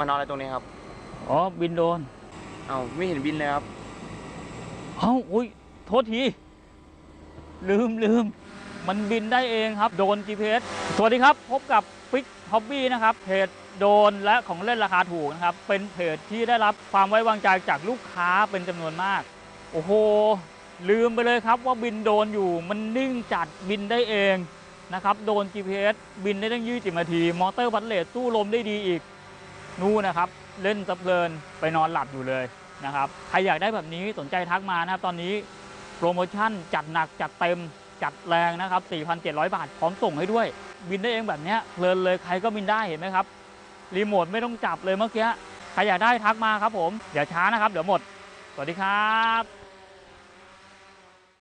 มานอนอะไรตรงนี้ครับ อ๋อบินโดน เอาไม่เห็นบินเลยครับ เอ้าอุ้ยโทษที ลืมลืม มันบินได้เองครับ โดน GPS สวัสดีครับ พบกับฟิกฮอบบี้นะครับ เพจโดนและของเล่นราคาถูกนะครับ เป็นเพจที่ได้รับความไว้วางใจจากลูกค้าเป็นจำนวนมาก โอ้โห ลืมไปเลยครับว่าบินโดนอยู่ มันนิ่งจัดบินได้เองนะครับ โดน GPS บินได้ตั้ง20นาที มอเตอร์บัตเลตสู้ลมได้ดีอีก นู่นนะครับ เล่นสะเพลินไปนอนหลับอยู่เลยนะครับใครอยากได้แบบนี้สนใจทักมานะครับ ตอนนี้โปรโมชั่นจัดหนักจัดเต็มจัดแรงนะครับ 4,700 บาท พร้อมส่งให้ด้วย บินได้เองแบบนี้เพลินเลยใครก็บินได้เห็นไหมครับ รีโมทไม่ต้องจับเลยเมื่อกี้ ใครอยากได้ทักมาครับผม เดี๋ยวช้านะครับ เดี๋ยวหมด สวัสดีครับ